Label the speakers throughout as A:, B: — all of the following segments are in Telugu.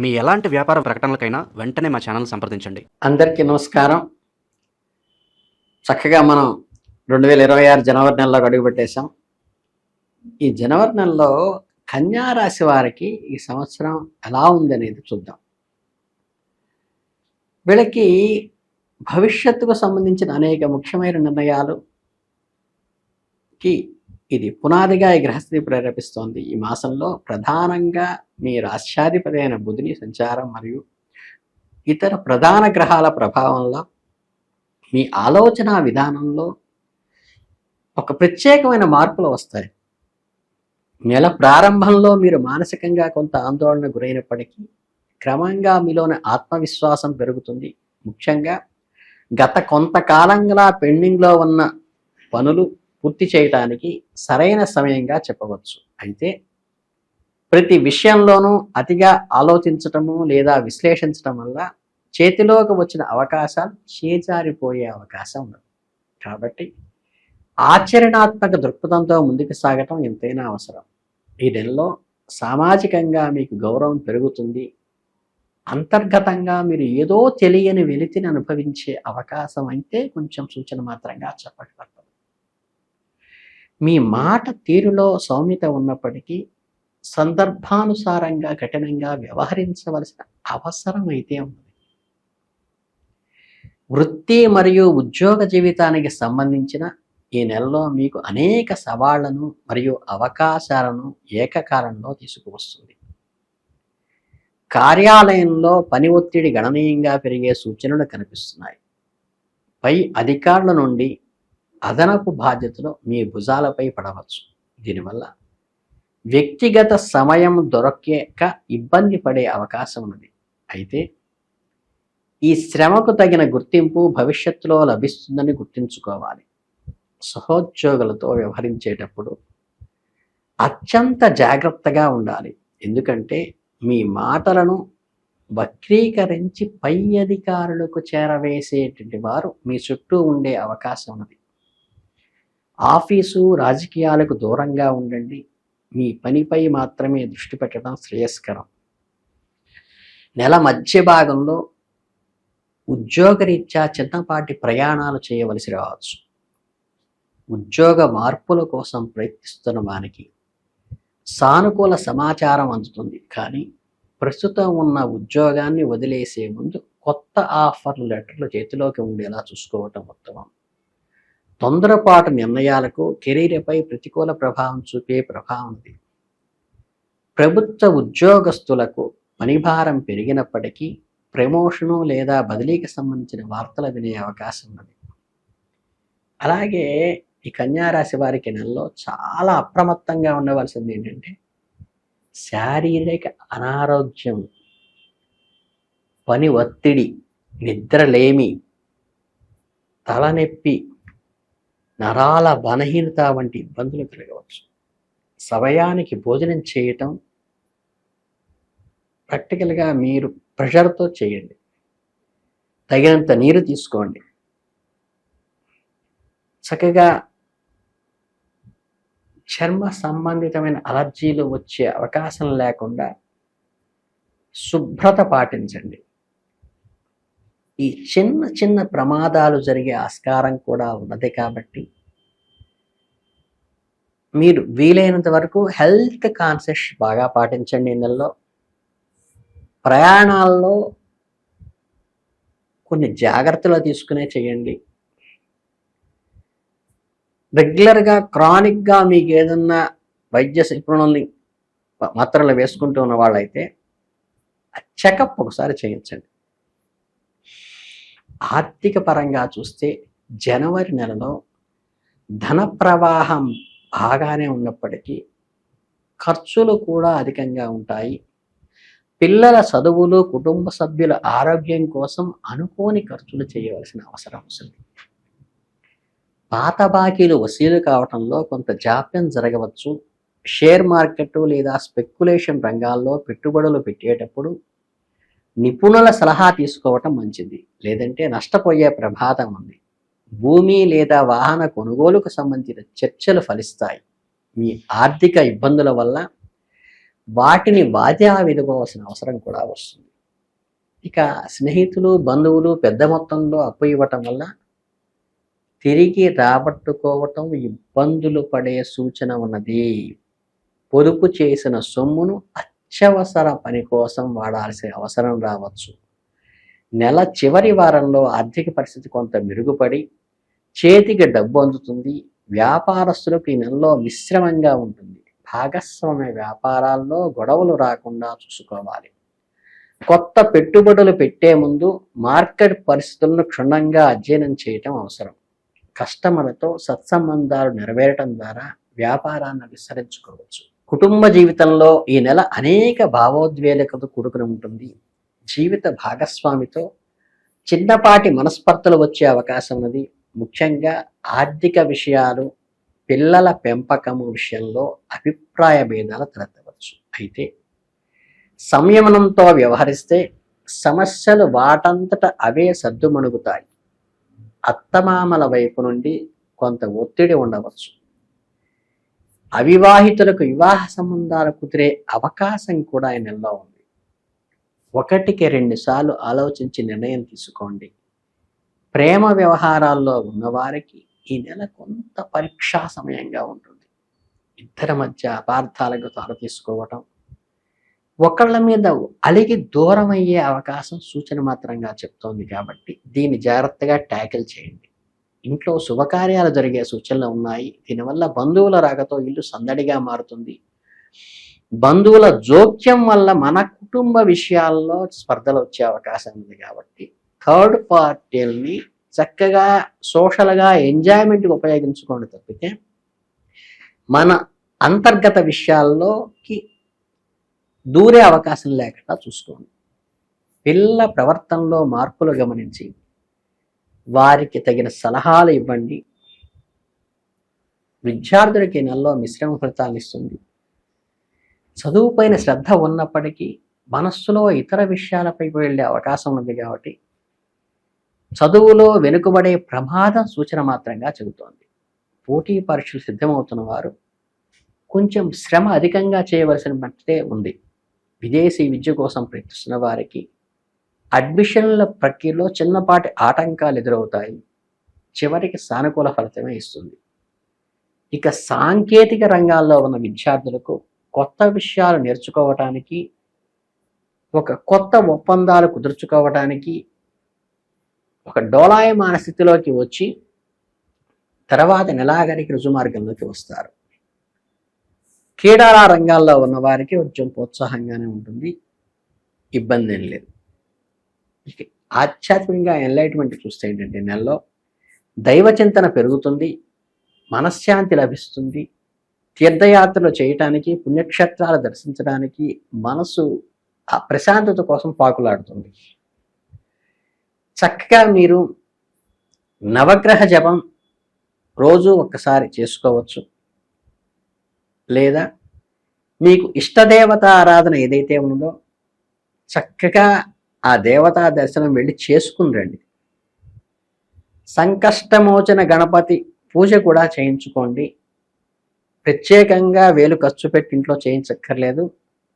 A: మీ ఎలాంటి వ్యాపార ప్రకటనలకైనా వెంటనే మా ఛానల్ సంప్రదించండి.
B: అందరికీ నమస్కారం. చక్కగా మనం రెండు వేల ఇరవై ఆరు జనవరి నెలలో అడుగుపెట్టేశాం ఈ జనవరి నెలలో కన్యా రాశి వారికి ఈ సంవత్సరం ఎలా ఉంది అనేది చూద్దాం. వీళ్ళకి భవిష్యత్తుకు సంబంధించిన అనేక ముఖ్యమైన నిర్ణయాలు కి ఇది పునాదిగా ఈ గ్రహస్థితి ప్రేరేపిస్తోంది. ఈ మాసంలో ప్రధానంగా మీ రాష్ట్రాధిపతి అయిన బుధుని సంచారం మరియు ఇతర ప్రధాన గ్రహాల ప్రభావంలో మీ ఆలోచన విధానంలో ఒక ప్రత్యేకమైన మార్పులు వస్తాయి. నెల ప్రారంభంలో మీరు మానసికంగా కొంత ఆందోళన గురైనప్పటికీ క్రమంగా మీలోని ఆత్మవిశ్వాసం పెరుగుతుంది. ముఖ్యంగా గత కొంతకాలంగా పెండింగ్లో ఉన్న పనులు పూర్తి చేయటానికి సరైన సమయంగా చెప్పవచ్చు. అయితే ప్రతి విషయంలోనూ అతిగా ఆలోచించటము లేదా విశ్లేషించటం వల్ల చేతిలోకి వచ్చిన అవకాశాలు చేజారిపోయే అవకాశం ఉంది కాబట్టి ఆచరణాత్మక దృక్పథంతో ముందుకు సాగటం ఎంతైనా అవసరం. ఈ నెలలో సామాజికంగా మీకు గౌరవం పెరుగుతుంది. అంతర్గతంగా మీరు ఏదో తెలియని వెలితిని అనుభవించే అవకాశం అయితే కొంచెం సూచన మాత్రంగా చెప్పగలుగుతారు మీ మాట తీరులో సౌమ్యత ఉన్నప్పటికీ సందర్భానుసారంగా కఠినంగా వ్యవహరించవలసిన అవసరం అయితే ఉంది. వృత్తి మరియు ఉద్యోగ జీవితానికి సంబంధించిన ఈ నెలలో మీకు అనేక సవాళ్ళను మరియు అవకాశాలను ఏకకాలంలో తీసుకువస్తుంది. కార్యాలయంలో పని ఒత్తిడి గణనీయంగా పెరిగే సూచనలు కనిపిస్తున్నాయి. పై అధికారుల నుండి అదనపు బాధ్యతలు మీ భుజాలపై పడవచ్చు. దీనివల్ల వ్యక్తిగత సమయం దొరకక ఇబ్బంది పడే అవకాశం ఉన్నది. అయితే ఈ శ్రమకు తగిన గుర్తింపు భవిష్యత్తులో లభిస్తుందని గుర్తుంచుకోవాలి. సహోద్యోగులతో వ్యవహరించేటప్పుడు అత్యంత జాగ్రత్తగా ఉండాలి. ఎందుకంటే మీ మాటలను వక్రీకరించి పై అధికారులకు చేరవేసేటువంటి వారు మీ చుట్టూ ఉండే అవకాశం ఉన్నది. ఆఫీసు రాజకీయాలకు దూరంగా ఉండండి. మీ పనిపై మాత్రమే దృష్టి పెట్టడం శ్రేయస్కరం. నెల మధ్య భాగంలో ఉద్యోగరీత్యా చిన్నపాటి ప్రయాణాలు చేయవలసి రావచ్చు. ఉద్యోగ మార్పుల కోసం ప్రయత్నిస్తున్న వారికి సానుకూల సమాచారం అందుతుంది. కానీ ప్రస్తుతం ఉన్న ఉద్యోగాన్ని వదిలేసే ముందు కొత్త ఆఫర్ లెటర్లు చేతిలోకి ఉండేలా చూసుకోవటం ఉత్తమం. తొందరపాటు నిర్ణయాలకు కెరీర్పై ప్రతికూల ప్రభావం చూపే ప్రభావం ఉంది. ప్రభుత్వ ఉద్యోగస్తులకు పనిభారం పెరిగినప్పటికీ ప్రమోషను లేదా బదిలీకి సంబంధించిన వార్తలు వినే అవకాశం ఉన్నది. అలాగే ఈ కన్యారాశి వారికి నెలలో చాలా అప్రమత్తంగా ఉండవలసింది ఏంటంటే శారీరక అనారోగ్యం పని ఒత్తిడి నిద్రలేమి తలనొప్పి నరాల బలహీనత వంటి ఇబ్బందులు కలగవచ్చు. సమయానికి భోజనం చేయటం ప్రాక్టికల్గా మీరు ప్రెషర్తో చేయండి. తగినంత నీరు తీసుకోండి. చక్కగా చర్మ సంబంధితమైన అలర్జీలు వచ్చే అవకాశం లేకుండా శుభ్రత పాటించండి. ఈ చిన్న చిన్న ప్రమాదాలు జరిగే ఆస్కారం కూడా ఉన్నది కాబట్టి మీరు వీలైనంత వరకు హెల్త్ కాన్షియస్ బాగా పాటించండి ఈ నెలలో ప్రయాణాల్లో కొన్ని జాగ్రత్తలు తీసుకునే చేయండి. రెగ్యులర్గా క్రానిక్గా మీకు ఏదన్నా వైద్య నిపుణుల్ని మాత్రలు వేసుకుంటూ ఉన్న వాళ్ళైతే చెకప్ ఒకసారి చేయించండి. ఆర్థిక పరంగా చూస్తే జనవరి నెలలో ధన ప్రవాహం బాగానే ఉన్నప్పటికీ ఖర్చులు కూడా అధికంగా ఉంటాయి. పిల్లల చదువులు కుటుంబ సభ్యుల ఆరోగ్యం కోసం అనుకోని ఖర్చులు చేయవలసిన అవసరం వస్తుంది పాత బాకీలు వసూలు కావటంలో కొంత జాప్యం జరగవచ్చు. షేర్ మార్కెట్ లేదా స్పెక్యులేషన్ రంగాల్లో పెట్టుబడులు పెట్టేటప్పుడు నిపుణుల సలహా తీసుకోవటం మంచిది. లేదంటే నష్టపోయే ప్రమాదం ఉంది. భూమి లేదా వాహన కొనుగోలుకు సంబంధించిన చర్చలు ఫలిస్తాయి. మీ ఆర్థిక ఇబ్బందుల వల్ల వాటిని వాద్యా విధుకోవాల్సిన అవసరం కూడా వస్తుంది. ఇక స్నేహితులు బంధువులు పెద్ద మొత్తంలో అప్పు ఇవ్వటం వల్ల తిరిగి రాబట్టుకోవటం ఇబ్బందులు పడే సూచన ఉన్నది. పొదుపు చేసిన సొమ్మును అత్యవసర పని కోసం వాడాల్సిన అవసరం రావచ్చు. నెల చివరి వారంలో ఆర్థిక పరిస్థితి కొంత మెరుగుపడి చేతికి డబ్బు అందుతుంది వ్యాపారస్తులకు ఈ నెలలో మిశ్రమంగా ఉంటుంది. భాగస్వామ్య వ్యాపారాల్లో గొడవలు రాకుండా చూసుకోవాలి. కొత్త పెట్టుబడులు పెట్టే ముందు మార్కెట్ పరిస్థితులను క్షుణ్ణంగా అధ్యయనం చేయటం అవసరం. కస్టమర్లతో సత్సంబంధాలు నెరవేరటం ద్వారా వ్యాపారాన్ని విస్తరించుకోవచ్చు. కుటుంబ జీవితంలో ఈ నెల అనేక భావోద్వేలికతో కూడుకుని ఉంటుంది. జీవిత భాగస్వామితో చిన్నపాటి మనస్పర్ధలు వచ్చే అవకాశం ఉన్నది. ముఖ్యంగా ఆర్థిక విషయాలు పిల్లల పెంపకము విషయంలో అభిప్రాయ భేదాలు తలెత్తవచ్చు. అయితే సంయమనంతో వ్యవహరిస్తే సమస్యలు వాటంతట అవే సర్దుమణుగుతాయి అత్తమామల వైపు నుండి కొంత ఒత్తిడి ఉండవచ్చు. అవివాహితులకు వివాహ సంబంధాలు కుదిరే అవకాశం కూడా ఈ నెలలో ఉంది. ఒకటికి రెండు సార్లు ఆలోచించి నిర్ణయం తీసుకోండి. ప్రేమ వ్యవహారాల్లో ఉన్నవారికి ఈ నెల కొంత పరీక్షా సమయంగా ఉంటుంది. ఇద్దరి మధ్య అపార్థాలకు తార తీసుకోవటం ఒకళ్ళ మీద అలిగి దూరం అయ్యే అవకాశం సూచన మాత్రంగా చెప్తోంది కాబట్టి దీన్ని జాగ్రత్తగా ట్యాకిల్ చేయండి. ఇంట్లో శుభకార్యాలు జరిగే సూచనలు ఉన్నాయి. దీనివల్ల బంధువుల రాకతో ఇల్లు సందడిగా మారుతుంది. బంధువుల జోక్యం వల్ల మన కుటుంబ విషయాల్లో స్పర్ధలు వచ్చే అవకాశం ఉంది కాబట్టి థర్డ్ పార్టీల్ని చక్కగా సోషల్గా ఎంజాయ్మెంట్కి ఉపయోగించుకోండి తప్పితే మన అంతర్గత విషయాల్లోకి దూరే అవకాశం లేకుండా చూసుకోండి. పిల్ల ప్రవర్తనలో మార్పులు గమనించి వారికి తగిన సలహాలు ఇవ్వండి. విద్యార్థులకి నెలలో మిశ్రమ ఫలితాలు ఇస్తుంది. చదువుపైన శ్రద్ధ ఉన్నప్పటికీ మనస్సులో ఇతర విషయాలపై వెళ్ళే అవకాశం ఉంది కాబట్టి చదువులో వెనుకబడే ప్రమాదం సూచన మాత్రంగా చెబుతోంది. పోటీ పరీక్షలు సిద్ధమవుతున్న వారు కొంచెం శ్రమ అధికంగా చేయవలసిన మట్టే ఉంది. విదేశీ విద్య కోసం ప్రయత్నిస్తున్న వారికి అడ్మిషన్ల ప్రక్రియలో చిన్నపాటి ఆటంకాలు ఎదురవుతాయి. చివరికి సానుకూల ఫలితమే ఇస్తుంది. ఇక సాంకేతిక రంగాల్లో ఉన్న విద్యార్థులకు కొత్త విషయాలు నేర్చుకోవటానికి ఒక కొత్త ఒప్పందాలు కుదుర్చుకోవటానికి ఒక డోలాయమాన స్థితిలోకి వచ్చి తర్వాత నెలాగరికి రుజుమార్గంలోకి వస్తారు. క్రీడాల రంగాల్లో ఉన్న వారికి కొంచెం ప్రోత్సాహంగానే ఉంటుంది. ఇబ్బంది ఏం లేదు. ఆధ్యాత్మికంగా ఎన్లైట్మెంట్ చూస్తే ఏంటంటే నెలలో దైవ చింతన పెరుగుతుంది మనశ్శాంతి లభిస్తుంది తీర్థయాత్రలు చేయటానికి పుణ్యక్షేత్రాలు దర్శించడానికి మనసు ఆ ప్రశాంతత కోసం పాకులాడుతుంది. చక్కగా మీరు నవగ్రహ జపం రోజు ఒక్కసారి చేసుకోవచ్చు. లేదా మీకు ఇష్టదేవత ఆరాధన ఏదైతే ఉందో చక్కగా ఆ దేవతా దర్శనం వెళ్ళి చేసుకుని రండి. సంకష్టమోచన గణపతి పూజ కూడా చేయించుకోండి. ప్రత్యేకంగా వేలు ఖర్చు పెట్టి ఇంట్లో చేయించక్కర్లేదు.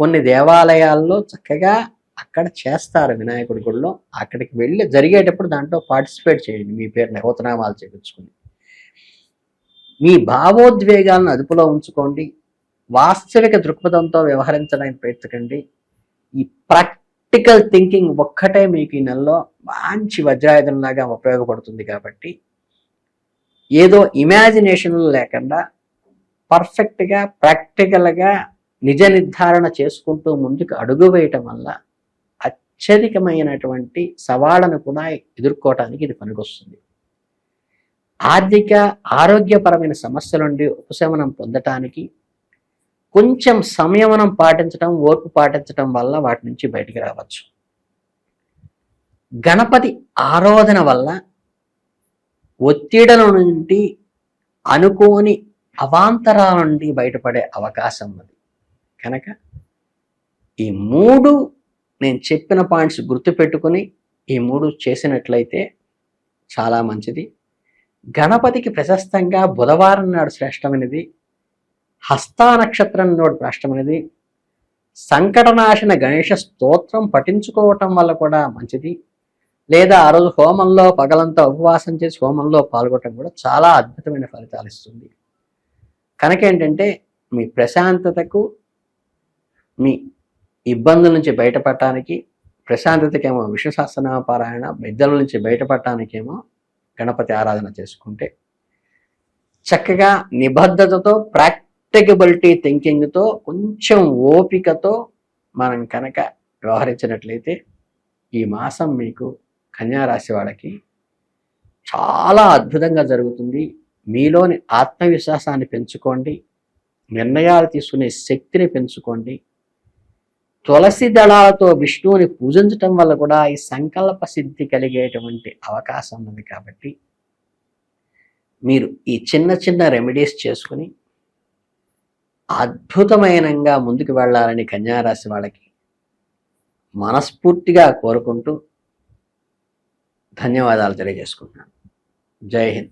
B: కొన్ని దేవాలయాల్లో చక్కగా అక్కడ చేస్తారు వినాయకుడి గుడిలో. అక్కడికి వెళ్ళి జరిగేటప్పుడు దాంట్లో పార్టిసిపేట్ చేయండి. మీ పేరు నవతనామాలు చేయించుకుని. మీ భావోద్వేగాలను అదుపులో ఉంచుకోండి. వాస్తవిక దృక్పథంతో వ్యవహరించడానికి ప్రయత్నకండి ఈ ప్రాక్టికల్ థింకింగ్ ఒక్కటే మీకు ఈ నెలలో మంచి వజ్రాయుధంలాగా ఉపయోగపడుతుంది కాబట్టి ఏదో ఇమాజినేషన్ లేకుండా పర్ఫెక్ట్గా ప్రాక్టికల్గా నిజ నిర్ధారణ చేసుకుంటూ ముందుకు అడుగు వేయటం వల్ల అత్యధికమైనటువంటి సవాళ్ళను కూడా ఎదుర్కోవటానికి ఇది పనికొస్తుంది. ఆర్థిక ఆరోగ్యపరమైన సమస్యల నుండి ఉపశమనం పొందటానికి కొంచెం సంయమనం పాటించడం ఓర్పు పాటించడం వల్ల వాటి నుంచి బయటికి రావచ్చు. గణపతి ఆరాధన వల్ల ఒత్తిడల నుండి అనుకోని అవాంతరాల నుండి బయటపడే అవకాశం ఉంది కనుక ఈ మూడు నేను చెప్పిన పాయింట్స్ గుర్తుపెట్టుకుని ఈ మూడు చేసినట్లయితే చాలా మంచిది. గణపతికి ప్రశస్తంగా బుధవారం నాడు శ్రేష్టమైనది హస్తా నోటి నాడు అనేది. సంకటనాశన గణేష స్తోత్రం పఠించుకోవటం వల్ల కూడా మంచిది. లేదా ఆ రోజు హోమంలో పగలంతా ఉపవాసం చేసి హోమంలో పాల్గొనడం కూడా చాలా అద్భుతమైన ఫలితాలు ఇస్తుంది. కనుక ఏంటంటే మీ ప్రశాంతతకు మీ ఇబ్బందుల నుంచి బయటపడటానికి ప్రశాంతతకేమో విశ్వశాస్త్రనామ పారాయణ ఇద్దరి నుంచి బయటపడటానికేమో గణపతి ఆరాధన చేసుకుంటే చక్కగా నిబద్ధతతో ప్రాక్టికబిలిటీ థింకింగ్తో కొంచెం ఓపికతో మనం కనుక వ్యవహరించినట్లయితే ఈ మాసం మీకు కన్యారాశి వాళ్ళకి చాలా అద్భుతంగా జరుగుతుంది. మీలోని ఆత్మవిశ్వాసాన్ని పెంచుకోండి. నిర్ణయాలు తీసుకునే శక్తిని పెంచుకోండి. తులసి దళాలతో విష్ణువుని పూజించటం వల్ల కూడా ఈ సంకల్ప సిద్ధి కలిగేటువంటి అవకాశం ఉంది కాబట్టి మీరు ఈ చిన్న చిన్న రెమెడీస్ చేసుకుని అద్భుతమైనంగా ముందుకు వెళ్ళాలని కన్యారాశి వాళ్ళకి మనస్ఫూర్తిగా కోరుకుంటూ ధన్యవాదాలు తెలియజేసుకుంటున్నాను. జై హింద్.